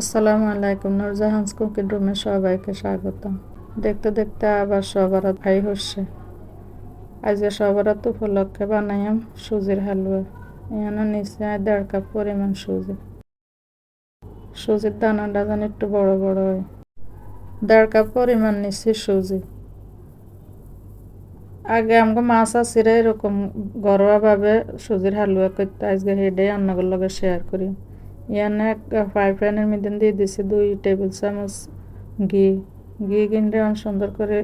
আসসালামু আলাইকুম নূরজাহান্স কুকিং রুমে সবাইকে স্বাগতম। দেখতে দেখতে আবার সবারত ভাই হচ্ছে। আজকে সবারত উপলক্ষে বানাইম সুজির হালুয়া। এখানে নিচে দেড় কাপ পরিমাণ সুজি। সুজির দানাটা যেন একটু বড় বড় হয়। দেড় কাপ পরিমাণ নিচ্ছি সুজি। আগে আমাকে মাছ আসিরা এরকম ঘরোয়াভাবে সুজির হালুয়া করতে, আজকে হেডে রান্নাগুলোর লগে শেয়ার করি। ইয়ানে ফ্রাই প্যানের মধ্যে দিয়ে দিছি দুই টেবিল চামচ ঘি। ঘি কিনতে অনেক সুন্দর করে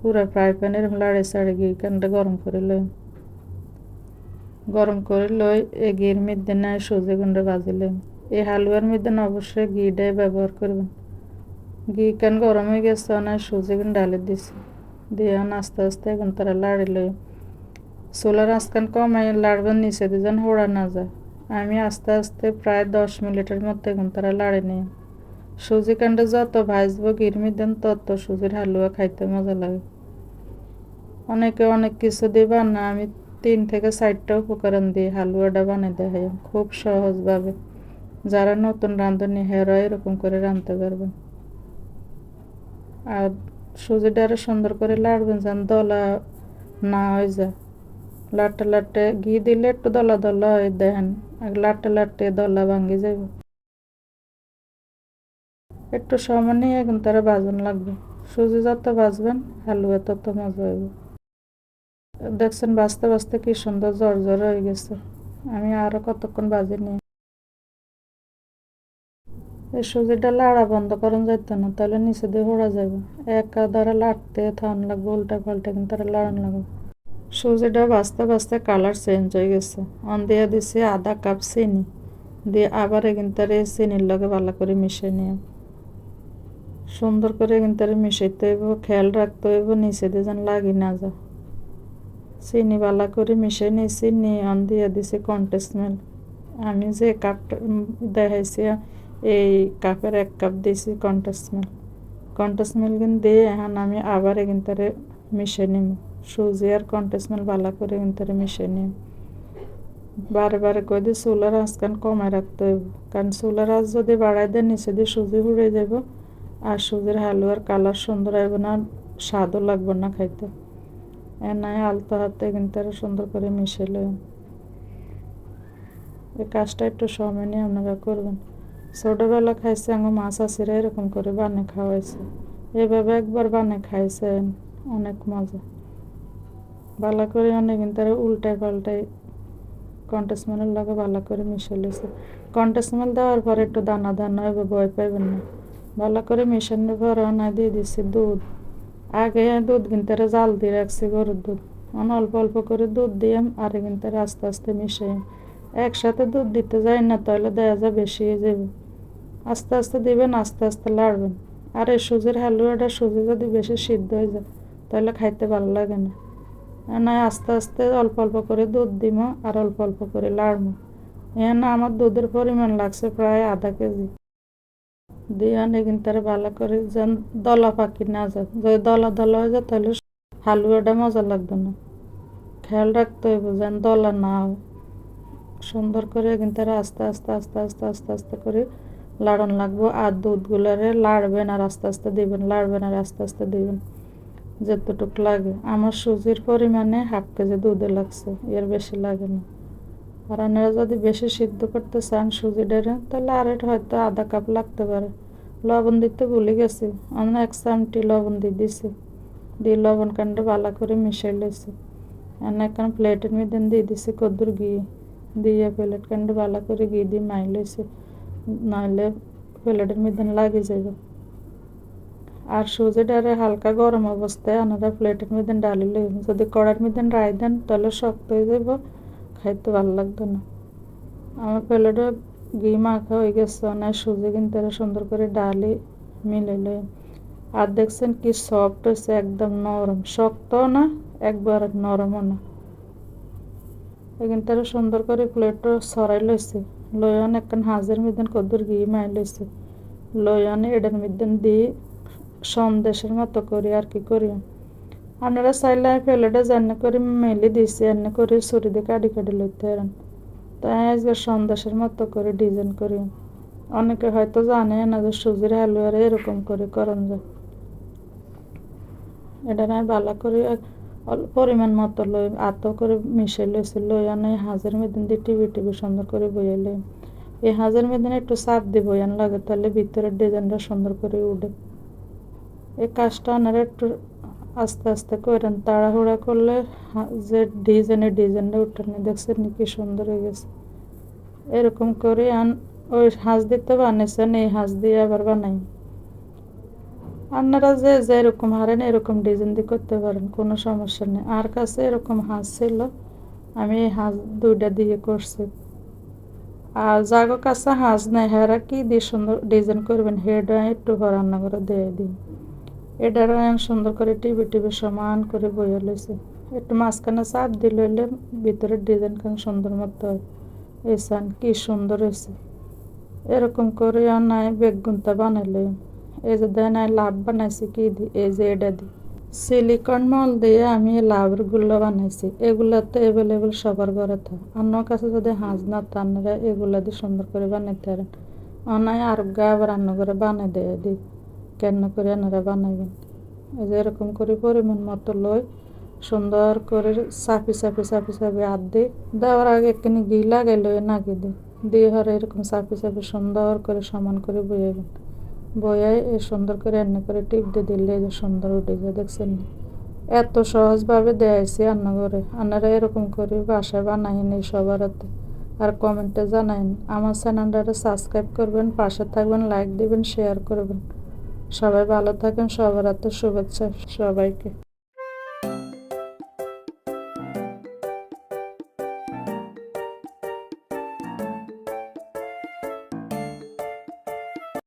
পুরো ফ্রাই প্যানের লাড়ে সাড়ে ঘি কিনতে গরম করে লই গরম করে লই এই ঘির মধ্যে নেয় সুজি গুঁড়ে ভাজিলে এই হালুয়ার মধ্যে অবশ্যই ঘিটাই ব্যবহার করবেন ঘি কেন গরম হয়ে গেছে অনেক সুজি গুণ ডালে দিছি। দিয়ে আস্তে আস্তে এখন তারা লাড়ে লই সোলার আজকান কমাই লাড়বেন নিচে দিয়ে যেন হোড়া না যায়। আমি আস্তে আস্তে প্রায় দশ মিনিটের মধ্যে এখন তারা লাড়ে নিই। সুজি কাণ্ডে যত ভাজবো গিরমি দেন, তত সুজির হালুয়া খাইতে মজা লাগে। অনেকে অনেক কিছু দিয়ে বানা আমি তিন থেকে চারটা উপকরণ দিয়ে হালুয়াটা বানিয়ে দেখাই। খুব সহজভাবে। যারা নতুন রাঁধুনি হেরা এরকম করে রাঁধতে পারবেন আর সুজিটা আরও সুন্দর করে লাড়বেন যেন দলা না হয়ে যায়। লাটে লাটে ঘি দিলে একটু দলা দলা হয়ে দেখেন লাটে লাটে দলা ভাঙ্গি যাবে একটু সময় নিয়ে এখন তারা বাজন লাগবে। সুজি যত বাজবেন হালুয়া তত মজা হইব। দেখছেন বাঁচতে বাঁচতে কি সুন্দর জ্বর জ্বর হয়ে গেছে। আমি আরও কতক্ষণ বাজি নিয়ে এই সুজিটা লাড়া বন্ধ করেন যাইতো না, তাহলে নিচে দিয়ে হোড়া যাবে একা দ্বারা লাড়তে থান লাগবে উল্টা পাল্টা কিন্তু তারা লাড়ান লাগবে। সুজিটা বাঁচতে বাঁচতে কালার চেঞ্জ হয়ে গেছে। অন দিয়ে দিছি আধা কাপ চিনি, দিয়ে আবার এগিনতারে চিনির লগে ভালো করে মিশিয়ে নিয়ে। সুন্দর করে এগিনতারে মিশাইতে হইব, খেয়াল রাখতে হইব, নিচে দিয়ে যেন লাগি না যা চিনি ভালো করে মিশিয়ে নিয়েছি, নিয়ে অন দিয়ে দিছি কন্টেস্ট মিল আমি যে কাপটা দেখাইছি, এই কাপের এক কাপ দিয়েছি কন্টেস্ট মিল কন্টেস্ট মিল কিন্তু দিয়ে এখন আমি আবার এগিনতারে মিশিয়ে নিব সুজি আর কন্টেসমেল ভালো করে কিন্তু মিশিয়ে নিয়ে। বারে বারে কই দিয়ে চুলার আঁচকান কমায় রাখতে হইব। কারণ চুলার আঁচ যদি বাড়াই দেয় নিচে দিয়ে সুজি উড়ে যাব আর সুজির হালুয়ার কালার সুন্দর আইব না, স্বাদও লাগবে না খাইতে। এনায় আলতো হাতে কিন্তু সুন্দর করে মিশিয়ে লই এই কাজটা একটু সময় নিয়ে আপনারা করবেন। ছোটোবেলা খাইছে আমার মাছ আসিরা এরকম করে বানিয়ে খাওয়াইছে। এভাবে একবার বানিয়ে খাইছেন, অনেক মজা। ভালো করে অনেক তারা উল্টাই পাল্টাই কন্টেসমেলের লাগে ভালো করে মিশে লেছে কন্টেসমেল দেওয়ার পর একটু দানা দানা হবে ভয় পাইবেন না। ভালো করে মিশানোর পর না দিয়ে দিচ্ছি দুধ। আগে দুধ কিনতে জাল দিয়ে রাখছি গরুর দুধ। অন অল্প অল্প করে দুধ দিয়ে আর কিনতে আস্তে আস্তে মিশাই একসাথে দুধ দিতে যাই না, তাহলে দেওয়া যায় বেশি যাবে। আস্তে আস্তে দিবেন, আস্তে আস্তে লাড়বেন। আর এই সুজির হালুয়াটা সুজি যদি বেশি সিদ্ধ হয়ে যায়, তাহলে খাইতে ভালো লাগে না। নয় আস্তে আস্তে অল্প অল্প করে দুধ দিব আর অল্প অল্প করে লাড়বো এখানে আমার দুধের পরিমাণ লাগছে প্রায় আধা কেজি। দিয়ে অনেক তারা ভালো করে যেন দলা পাখি না যায়। যদি দলা দলা হয়ে যায় তাহলে হালুয়াটা মজা লাগবে না। খেয়াল রাখতে হইব যেন দলা না হয়। সুন্দর করে কিন্তু তারা আস্তে আস্তে আস্তে আস্তে আস্তে আস্তে করে লাড়ন লাগবো। আর দুধগুলারে লাড়বেন আর আস্তে আস্তে দিবেন, লাড়বেন আর আস্তে আস্তে দিবেন। যতটুক লাগে। আমার সুজির পরিমাণে হাফ কেজি দুধে লাগছে, এর বেশি লাগে না। আর আপনারা যদি বেশি সিদ্ধ করতে চান সুজিটারে তাহলে আর হয়তো আধা কাপ লাগতে পারে। লবণ দিতে ভুলে গেছি। আমরা এক চামটি লবণ দিয়ে দিছি। দিয়ে লবণ কাণ্ডে ভালো করে মিশাই লেছি এনে এখন প্লেটের মধ্যে দিয়ে দিছি কদ্দুর ঘি। দিয়ে প্লেট কাণ্ডে ভালো করে ঘি দিয়ে মাই লইছি নাহলে প্লেটের মধ্যে লাগে যাবে আর সুজিটারে হালকা গরম অবস্থায় আনারা প্লেটের মধ্যে ডালিলে যদি কড়ার মধ্যে রায় দেন, তাহলে শক্ত হয়ে যাব খাইতে ভালো লাগবে না। আমার প্লেটে ঘি মাখা হয়ে গেছে। অনেক সুজি কিন্তু এরা সুন্দর করে ডালি মিলাইলে আর দেখছেন কি সফট হয়েছে, একদম নরম। শক্তও না, একবার নরমও না। এখান সুন্দর করে প্লেটটা সরাই লইছে। লয়ন একখান হাজের মধ্যে কদ্দুর ঘি মাই লইছে। লয়ন এডের মধ্যে দিয়ে সন্দেশের মতো করি, আর কি করি? আপনারা চাইলে প্লেটে জান্নে করে মেলে দিছি, এনে করে ছুরি দিয়ে কাটি কাটি লইতে পারেন। তাই আজকে সন্দেশের মতো করে ডিজাইন করি। অনেকে হয়তো জানে না যে সুজির হালুয়ার এরকম করে করণ যায় এটা আমি ভালো করে পরিমাণ মতো লই আত করে মিশে লইছি, লই আনে হাজের মধ্যে দিয়ে টিভি টিভি সুন্দর করে বইয়ে লই। এই হাজার মেদিন একটু চাপ দিয়ে বইয়ান লাগে, তাহলে ভিতরের ডিজাইনটা সুন্দর করে উঠে। এই কাজটা আপনারা একটু আস্তে আস্তে করেন। তাড়াহুড়া করলে যে ডিজাইনের ডিজাইনটা উঠে দেখছেন কি সুন্দর হয়ে গেছে। এরকম করে আন ওই হাঁস দিতে বানিয়েছেন, এই হাঁস দিয়ে আবার বানাই। আপনারা যে যেরকম হারেন, এরকম ডিজাইন দিয়ে করতে পারেন, কোনো সমস্যা নেই। আর কাছে এরকম হাঁস ছিল, আমি এই হাঁস দুইটা দিয়ে করছি। আর যাগো কাছে হাঁস নেই, হেরা কি দিয়ে সুন্দর ডিজাইন করবেন হেডা একটু রান্না করে দিয়ে দিন এটার সুন্দর করে টিভি টিভি সমান করে বইয়া লইছে। একটু মাঝখানে চাপ দিলে ভিতরের ডিজাইন কেন সুন্দর মতো হয়। এই সান কি সুন্দর হয়েছে এরকম করে নাই বেগুনটা বানাইলে। এই যে দেয় নাই লাভ বানাইছি কি দি? এই যে এটা দি। সিলিকন মল দিয়ে আমি লাভেরগুলো বানাইছি। এগুলো তো অ্যাভেলেবেল সবার ঘরে থাকে অন্য কাছে যদি হাঁস না আপনারা এগুলা দিয়ে সুন্দর করে বানাইতে পারেন। অনায় আর গা রান্না করে বানাই দেয় দি। কেন করে এনারা বানাইবেন। এই যে এরকম করে পরিমাণ মতো লই, সুন্দর করে চাপি চাপি চাপি চাপি হাত দিই দেওয়ার আগে একখানি ঘি লাগাই লই নাকি দিই দিয়ে হরে এরকম চাপি চাপি সুন্দর করে সমান করে বইয়াবেন বয়াই এই সুন্দর করে এনে করে টিপ দিয়ে দিলে যে সুন্দর উঠে যায়, দেখছেন? এত সহজভাবে দেয়াইছি রান্নাঘরে আপনারা এরকম করে বাসায় বানাইনি সবার হাতে। আর কমেন্টে জানাইন, আমার চ্যানেলটা সাবস্ক্রাইব করবেন, পাশে থাকবেন লাইক দিবেন শেয়ার করবেন। সবাই ভালো থাকেন সবার হাতে শুভেচ্ছা সবাইকে।